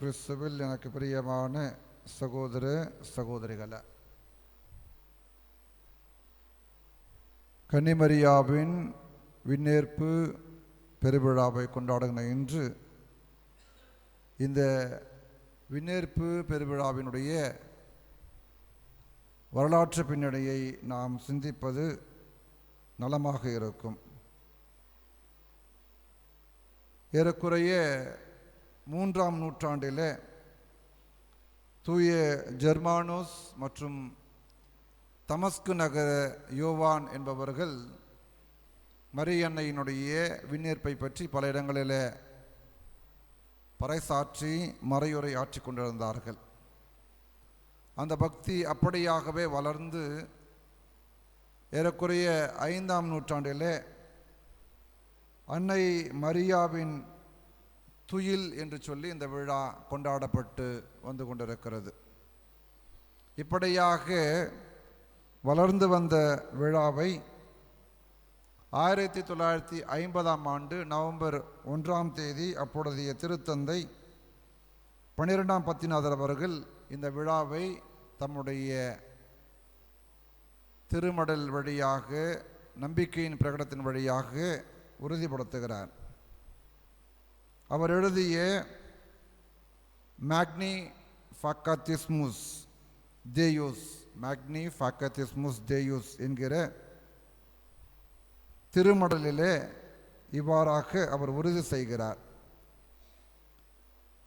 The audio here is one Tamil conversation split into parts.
கிறிஸ்துவில் எனக்கு பிரியமான சகோதர சகோதரிகள கன்னிமரியாவின் விண்ணேற்பு பெருவிழாவை கொண்டாடுகிற இன்று இந்த விண்ணேற்பு பெருவிழாவினுடைய வரலாற்று பின்னணியை நாம் சிந்திப்பது நலமாக இருக்கும். ஏறக்குறைய மூன்றாம் நூற்றாண்டில் தூய ஜெர்மானோஸ் மற்றும் தமஸ்கு நகர யோவான் என்பவர்கள் மரியன்னையினுடைய விண்ணேற்பை பற்றி பல இடங்களில் பறைசாற்றி மறையுரை ஆற்றி கொண்டிருந்தார்கள். அந்த பக்தி அப்படியாகவே வளர்ந்து ஏறக்குறைய ஐந்தாம் நூற்றாண்டிலே அன்னை மரியாவின் துயில் என்று சொல்லி இந்த விழா கொண்டாடப்பட்டு வந்து கொண்டிருக்கிறது. இப்படியாக வளர்ந்து வந்த விழாவை ஆயிரத்தி தொள்ளாயிரத்தி ஐம்பதாம் ஆண்டு நவம்பர் ஒன்றாம் தேதி அப்பொழுதைய திருத்தந்தை பன்னிரெண்டாம் பத்திநாதர் அவர்கள் இந்த விழாவை தம்முடைய திருமடல் வழியாக நம்பிக்கையின் பிரகடனத்தின் வழியாக உறுதிப்படுத்துகிறார். அவர் எழுதிய மேக்னி ஃபக்கத்திஸ்முஸ் தேயூஸ் மேக்னி ஃபக்கத்திஸ்முஸ் தேயூஸ் என்கிற திருமடலிலே இவ்வாறாக அவர் உறுதி செய்கிறார்.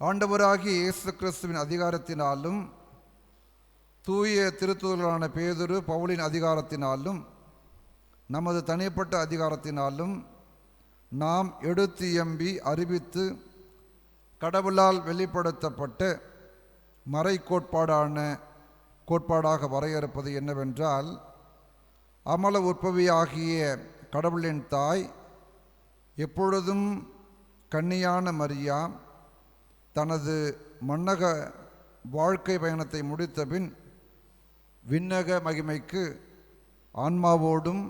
ஆண்டவராகிய இயேசு கிறிஸ்துவின் அதிகாரத்தினாலும் தூய திருத்தூதரான பேதுரு பவுலின் அதிகாரத்தினாலும் நமது தனிப்பட்ட அதிகாரத்தினாலும் நாம் எடுத்து எம்பி அறிவித்து கடவுளால் வெளிப்படுத்தப்பட்டு மறை கோட்பாடான கோட்பாடாக வரையறுப்பது என்னவென்றால் அமல உற்பவியாகிய கடவுளின் தாய் எப்பொழுதும் கன்னியான மரியா தனது மன்னக வாழ்க்கை பயணத்தை முடித்தபின் விண்ணக மகிமைக்கு ஆன்மாவோடும்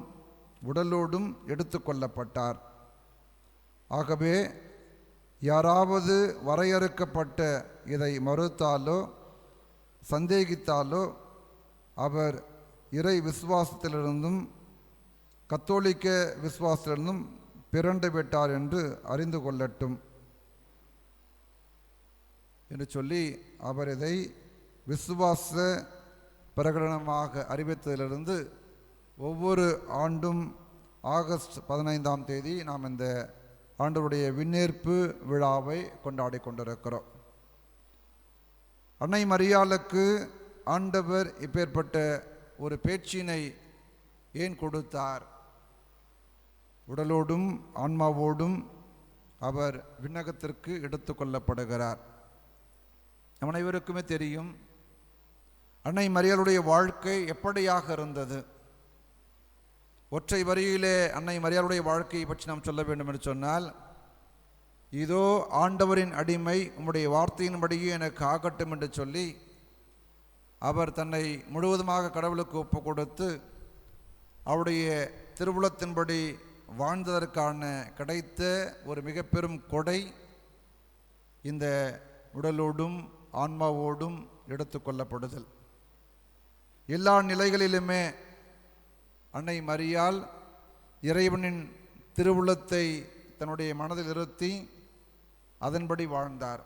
உடலோடும் எடுத்துக்கொள்ளப்பட்டார் ஆகவே யாராவது வரையறுக்கப்பட்ட இதை மறுத்தாலோ சந்தேகித்தாலோ அவர் இறை விசுவாசத்திலிருந்தும் கத்தோலிக்க விசுவாசத்திலிருந்தும் பிறண்டு விட்டார் என்று அறிந்து கொள்ளட்டும். என்று சொல்லி அவர் இதை விசுவாச பிரகடனமாக அறிவித்ததிலிருந்து ஒவ்வொரு ஆண்டும் ஆகஸ்ட் பதினைந்தாம் தேதி நாம் இந்த ஆண்டவருடைய விண்ணேற்பு விழாவை கொண்டாடி கொண்டிருக்கிறோம். அன்னை மரியாளுக்கு ஆண்டவர் இப்பேற்பட்ட ஒரு பேச்சினை ஏன் கொடுத்தார்? உடலோடும் ஆன்மாவோடும் அவர் விண்ணகத்திற்கு எடுத்துக்கொள்ளப்படுகிறார் நம் அனைவருக்குமே தெரியும் அன்னை மரியாளுடைய வாழ்க்கை எப்படியாக இருந்தது? ஒற்றை வரியிலே அன்னை மரியாளுடைய வாழ்க்கையை பற்றி நாம் சொல்ல வேண்டும் என்று சொன்னால் இதோ ஆண்டவரின் அடிமை உம்முடைய வார்த்தையின்படியே எனக்கு ஆகட்டும் என்று சொல்லி அவர் தன்னை முழுவதுமாக கடவுளுக்கு ஒப்பு கொடுத்து அவருடைய திருவுளத்தின்படி வாழ்ந்ததற்கான கிடைத்த ஒரு மிக பெரும் கொடை இந்த உடலோடும் ஆன்மாவோடும் எடுத்துக்கொள்ளப்படுதல் எல்லா நிலைகளிலுமே அன்னை மரியால் இறைவனின் திருவுள்ளத்தை தன்னுடைய மனதில் இருத்தி அதன்படி வாழ்ந்தார்.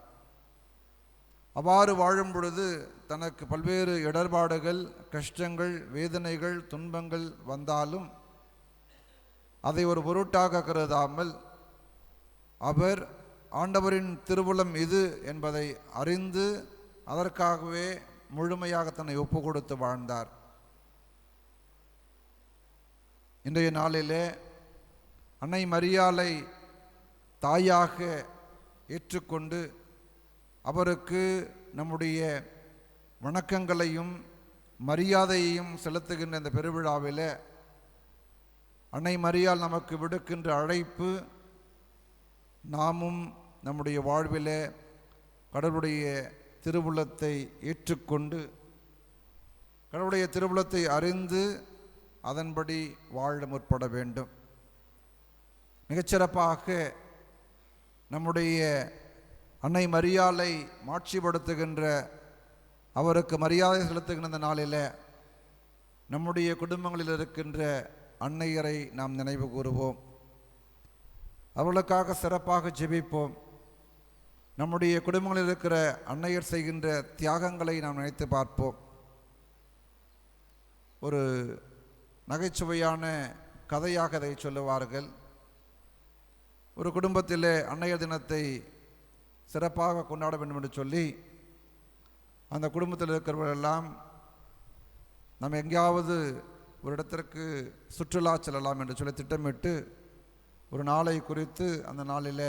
அவ்வாறு வாழும் பொழுது தனக்கு பல்வேறு இடர்பாடுகள் கஷ்டங்கள் வேதனைகள் துன்பங்கள் வந்தாலும் அதை ஒரு பொருட்டாக கருதாமல் அவர் ஆண்டவரின் திருவுளம் இது என்பதை அறிந்து அதற்காகவே முழுமையாக தன்னை ஒப்பு கொடுத்து வாழ்ந்தார். இன்றைய நாளிலே அன்னை மரியாலை தாயாக ஏற்றுக்கொண்டு அவருக்கு நம்முடைய வணக்கங்களையும் மரியாதையையும் செலுத்துகின்ற இந்த பெருவிழாவில் அன்னை மரியால் நமக்கு விடுக்கின்ற அழைப்பு நாமும் நம்முடைய வாழ்விலே கடவுளுடைய திருவுளத்தை ஏற்றுக்கொண்டு கடவுளுடைய திருவுளத்தை அறிந்து அதன்படி வாழ முற்பட வேண்டும். மிகச்சிறப்பாக நம்முடைய அன்னை மரியாலை மாட்சிப்படுத்துகின்ற அவருக்கு மரியாதை செலுத்துகின்ற இந்த நாளில் நம்முடைய குடும்பங்களில் இருக்கின்ற அன்னையரை நாம் நினைவு கூறுவோம். அவர்களுக்காக சிறப்பாக ஜெபிப்போம். நம்முடைய குடும்பங்களில் இருக்கிற அன்னையர் செய்கின்ற தியாகங்களை நாம் நினைத்து பார்ப்போம். ஒரு நகைச்சுவையான கதையாக அதை சொல்லுவார்கள். ஒரு குடும்பத்திலே அன்னையர் தினத்தை சிறப்பாக கொண்டாட வேண்டும் என்று சொல்லி அந்த குடும்பத்தில் இருக்கிறவர்களெல்லாம் நம்ம எங்கேயாவது ஒரு இடத்திற்கு சுற்றுலா செல்லலாம் என்று சொல்லி திட்டமிட்டு ஒரு நாளை குறித்து அந்த நாளில்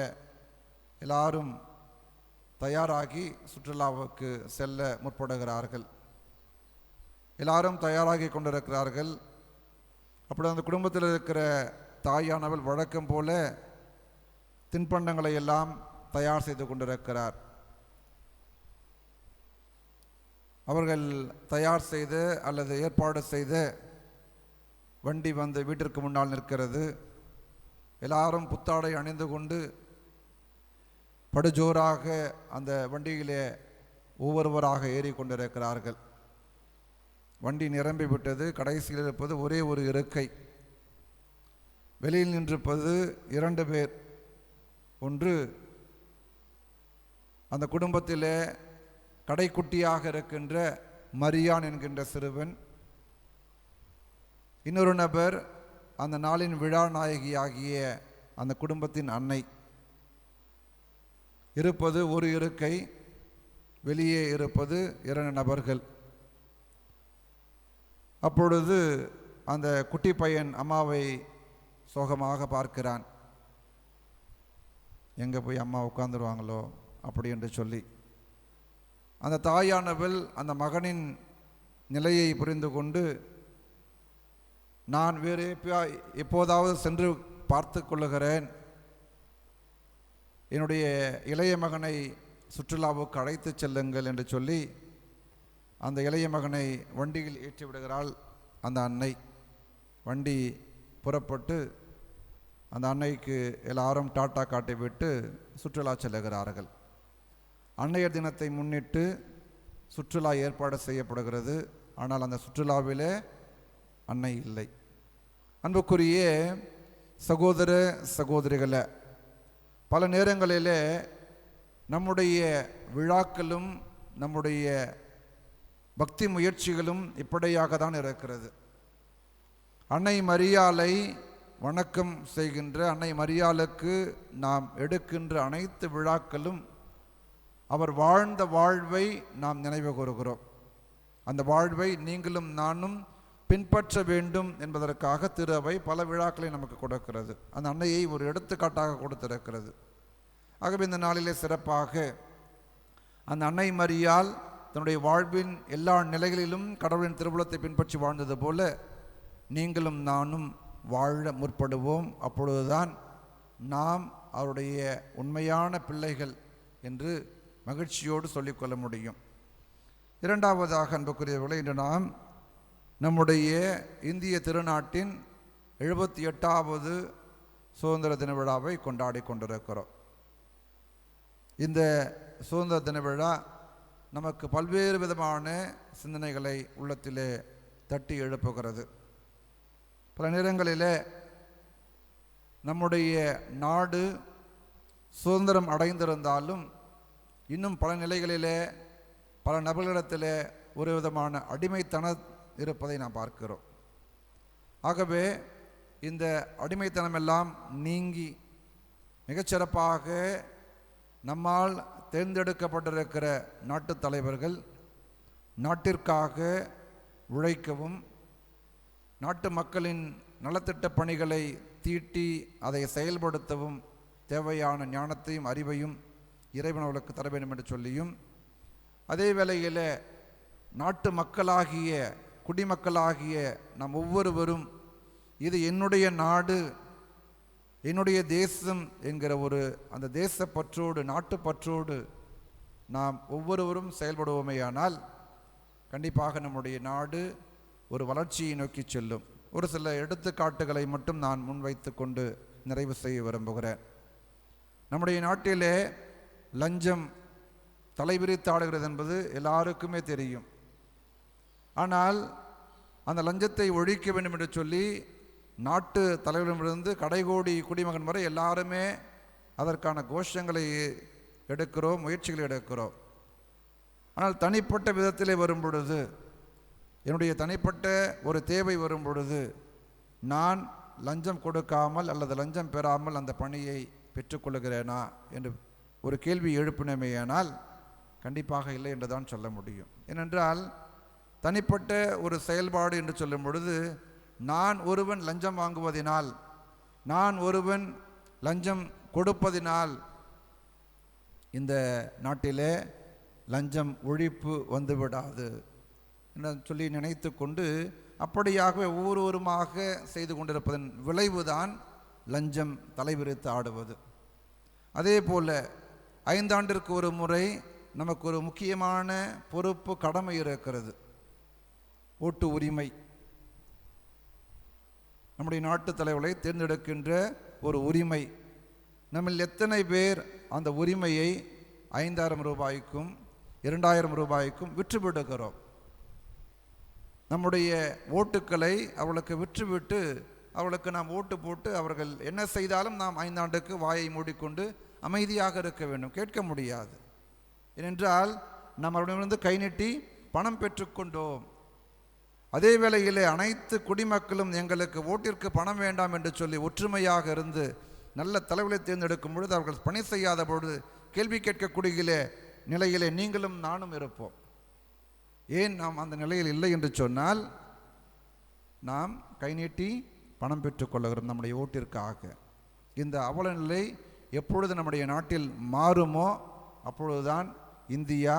எல்லாரும் தயாராகி சுற்றுலாவுக்கு செல்ல முற்படுகிறார்கள். எல்லாரும் தயாராகி கொண்டிருக்கிறார்கள். அப்படி அந்த குடும்பத்தில் இருக்கிற தாயானவள் வழக்கம் போல தின்பண்டங்களை எல்லாம் தயார் செய்து கொண்டிருக்கிறார். அவர்கள் தயார் செய்து அல்லது ஏற்பாடு செய்து வண்டி வந்து வீட்டிற்கு முன்னால் நிற்கிறது. எல்லாரும் புத்தாடை அணிந்து கொண்டு படுஜோராக அந்த வண்டியிலே ஒவ்வொருவராக ஏறி கொண்டிருக்கிறார்கள். வண்டி நிரம்பி விட்டது கடைசியில் இருப்பது ஒரே ஒரு இருக்கை வெளியில் நின்றிருப்பது இரண்டு பேர். ஒன்று அந்த குடும்பத்திலே கடைக்குட்டியாக இருக்கின்ற மரியான் என்கின்ற சிறுவன். இன்னொரு நபர் அந்த நாளின் விழா நாயகியாகிய அந்த குடும்பத்தின் அன்னை. இருப்பது ஒரு இருக்கை வெளியே இருப்பது இரண்டு நபர்கள். அப்பொழுது அந்த குட்டி பையன் அம்மாவை சோகமாக பார்க்கிறான். எங்கே போய் அம்மா உட்காந்துருவாங்களோ அப்படி என்று சொல்லி. அந்த தாயானவள் அந்த மகனின் நிலையை புரிந்து கொண்டு நான் வேறு எப்பயா- எப்போதாவது சென்று பார்த்து கொள்ளுகிறேன். என்னுடைய இளைய மகனை சுற்றுலாவுக்கு அழைத்து செல்லுங்கள் என்று சொல்லி அந்த இளைய மகனை வண்டியில் ஏற்றி விடுகிறாள் அந்த அன்னை. வண்டி புறப்பட்டு அந்த அன்னைக்கு எல்லாரும் டாட்டா காட்டிவிட்டு சுற்றுலா செல்லுகிறார்கள். அன்னையர் தினத்தை முன்னிட்டு சுற்றுலா ஏற்பாடு செய்யப்படுகிறது. ஆனால் அந்த சுற்றுலாவிலே அன்னை இல்லை. அன்புக்குரிய சகோதர சகோதரிகளை பல நேரங்களிலே நம்முடைய விழாக்களும் நம்முடைய பக்தி முயற்சிகளும் இப்படியாக தான் இருக்கிறது. அன்னை மரியாலை வணக்கம் செய்கின்ற அன்னை மரியாளுக்கு நாம் எடுக்கின்ற அனைத்து விழாக்களும் அவர் வாழ்ந்த வாழ்வை நாம் நினைவு கூறுகிறோம். அந்த வாழ்வை நீங்களும் நானும் பின்பற்ற வேண்டும் என்பதற்காக திரு அவை பல விழாக்களை நமக்கு கொடுக்கிறது. அந்த அன்னையை ஒரு எடுத்துக்காட்டாக கொடுத்திருக்கிறது. ஆகவே இந்த நாளிலே சிறப்பாக அந்த அன்னை மரியால் தன்னுடைய வாழ்வின் எல்லா நிலைகளிலும் கடவுளின் திருவுளத்தை பின்பற்றி வாழ்ந்தது போல நீங்களும் நானும் வாழ முற்படுவோம். அப்பொழுதுதான் நாம் அவருடைய உண்மையான பிள்ளைகள் என்று மகிழ்ச்சியோடு சொல்லிக்கொள்ள முடியும். இரண்டாவதாக அன்புக்குரியவர்களை இன்று நாம் நம்முடைய இந்திய திருநாட்டின் எழுபத்தி எட்டாவது சுதந்திர தின விழாவை கொண்டாடி கொண்டிருக்கிறோம். இந்த சுதந்திர தின விழா நமக்கு பல்வேறு விதமான சிந்தனைகளை உள்ளத்திலே தட்டி எழுப்புகிறது. பல நேரங்களிலே நம்முடைய நாடு சுதந்திரம் அடைந்திருந்தாலும் இன்னும் பல நிலைகளிலே பல நபர்களிடத்திலே ஒரு விதமான அடிமைத்தன இருப்பதை நாம் பார்க்கிறோம். ஆகவே இந்த அடிமைத்தனமெல்லாம் நீங்கி மிகச்சிறப்பாக நம்மால் தேர்ந்தெடுக்கப்பட்டிருக்கிற நாட்டு தலைவர்கள் நாட்டிற்காக உழைக்கவும் நாட்டு மக்களின் நலத்திட்ட பணிகளை தீட்டி அதை செயல்படுத்தவும் தேவையான ஞானத்தையும் அறிவையும் இறைவனவர்களுக்கு தர வேண்டும் என்று சொல்லியும் அதே வேளையில் நாட்டு மக்களாகிய குடிமக்களாகிய நாம் ஒவ்வொருவரும் இது என்னுடைய நாடு என்னுடைய தேசம் என்கிற ஒரு அந்த தேசப்பற்றோடு நாட்டுப்பற்றோடு நாம் ஒவ்வொருவரும் செயல்படுவோமேயானால் கண்டிப்பாக நம்முடைய நாடு ஒரு வளர்ச்சியை நோக்கி செல்லும். ஒரு சில எடுத்துக்காட்டுகளை மட்டும் நான் முன்வைத்து கொண்டு நிறைவு செய்ய விரும்புகிறேன். நம்முடைய நாட்டிலே லஞ்சம் தலைவிரித்தாடுகிறது என்பது எல்லாருக்குமே தெரியும். ஆனால் அந்த லஞ்சத்தை ஒழிக்க வேண்டும் என்று சொல்லி நாட்டு தலைவரிடமிருந்து கடைகோடி குடிமகன் வரை எல்லாருமே அதற்கான கோஷங்களை எடுக்கிறோம் முயற்சிகளை எடுக்கிறோம். ஆனால் தனிப்பட்ட விதத்திலே வரும் பொழுது என்னுடைய தனிப்பட்ட ஒரு தேவை வரும் பொழுது நான் லஞ்சம் கொடுக்காமல் அல்லது லஞ்சம் பெறாமல் அந்த பணியை பெற்றுக்கொள்கிறேனா என்று ஒரு கேள்வி எழுப்பினமேயானால் கண்டிப்பாக இல்லை என்று தான் சொல்ல முடியும். ஏனென்றால் தனிப்பட்ட ஒரு செயல்பாடு என்று சொல்லும் பொழுது நான் ஒருவன் லஞ்சம் வாங்குவதினால் நான் ஒருவன் லஞ்சம் கொடுப்பதினால் இந்த நாட்டிலே லஞ்சம் ஒழிப்பு வந்துவிடாது என்று சொல்லி நினைத்து கொண்டு அப்படியாகவே ஒவ்வொருவருமாக செய்து கொண்டிருப்பதன் விளைவுதான் லஞ்சம் தலைவிரித்து ஆடுவது. அதே போல் ஐந்தாண்டிற்கு ஒரு முறை நமக்கு ஒரு முக்கியமான பொறுப்பு கடமை இருக்கிறது. ஓட்டு உரிமை. நம்முடைய நாட்டு தலைவர்களை தேர்ந்தெடுக்கின்ற ஒரு உரிமை. நம்மில் எத்தனை பேர் அந்த உரிமையை ஐந்தாயிரம் ரூபாய்க்கும் இரண்டாயிரம் ரூபாய்க்கும் விற்றுவிடுகிறோம்? நம்முடைய ஓட்டுக்களை அவளுக்கு விற்றுவிட்டு அவளுக்கு நாம் ஓட்டு போட்டு அவர்கள் என்ன செய்தாலும் நாம் ஐந்தாண்டுக்கு வாயை மூடிக்கொண்டு அமைதியாக இருக்க வேண்டும். கேட்க முடியாது. ஏனென்றால் நாம் அவரிடமிருந்து கை நீட்டி பணம் பெற்றுக்கொண்டோம். அதே வேளையிலே அனைத்து குடிமக்களும் எங்களுக்கு ஓட்டிற்கு பணம் வேண்டாம் என்று சொல்லி ஒற்றுமையாக இருந்து நல்ல தலைவலை தேர்ந்தெடுக்கும் பொழுது அவர்கள் பணி செய்யாத பொழுது கேள்வி கேட்கக்கூடிய நிலையிலே நீங்களும் நானும் இருப்போம். ஏன் நாம் அந்த நிலையில் இல்லை என்று சொன்னால் நாம் கை நீட்டி பணம் பெற்றுக்கொள்ளுகிறோம் நம்முடைய ஓட்டிற்காக. இந்த அவல நிலை எப்பொழுது நம்முடைய நாட்டில் மாறுமோ அப்பொழுதுதான் இந்தியா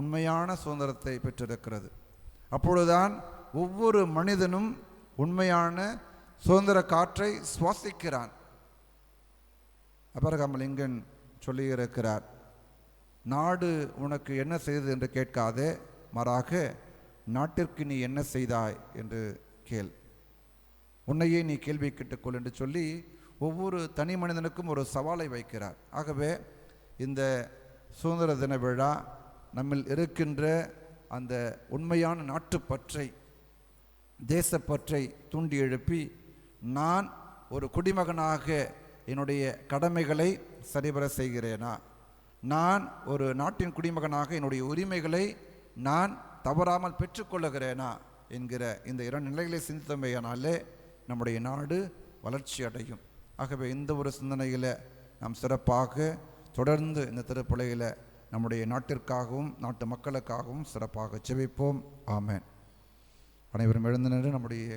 உண்மையான சுதந்திரத்தை பெற்றிருக்கிறது. அப்பொழுதுதான் ஒவ்வொரு மனிதனும் உண்மையான சுதந்திர காற்றை சுவாசிக்கிறான். அபரகம் லிங்கன் சொல்லியிருக்கிறார் நாடு உனக்கு என்ன செய்தது என்று கேட்காதே மாறாக நாட்டிற்கு நீ என்ன செய்தாய்? என்று கேள். உன்னையே நீ கேள்வி கேட்டுக்கொள் என்று சொல்லி ஒவ்வொரு தனி மனிதனுக்கும் ஒரு சவாலை வைக்கிறார். ஆகவே இந்த சுதந்திர தின விழா நம்மில் இருக்கின்ற அந்த உண்மையான நாட்டுப்பற்றை தேசப்பற்றை தூண்டி எழுப்பி நான் ஒரு குடிமகனாக என்னுடைய கடமைகளை சரிபர செய்கிறேனா? நான் ஒரு நாட்டின் குடிமகனாக என்னுடைய உரிமைகளை நான் தவறாமல் பெற்றுக்கொள்ளுகிறேனா? என்கிற இந்த இரண்டு நிலைகளை சிந்தித்தமையானாலே நம்முடைய நாடு வளர்ச்சி அடையும். ஆகவே இந்த ஒரு சிந்தனையில் நாம் சிறப்பாக தொடர்ந்து இந்த திருப்பலையில் நம்முடைய நாட்டிற்காகவும் நாட்டு மக்களுக்காகவும் சிறப்பாக செவிப்போம் ஆமேன். அனைவரும் எழுந்து நின்று நம்முடைய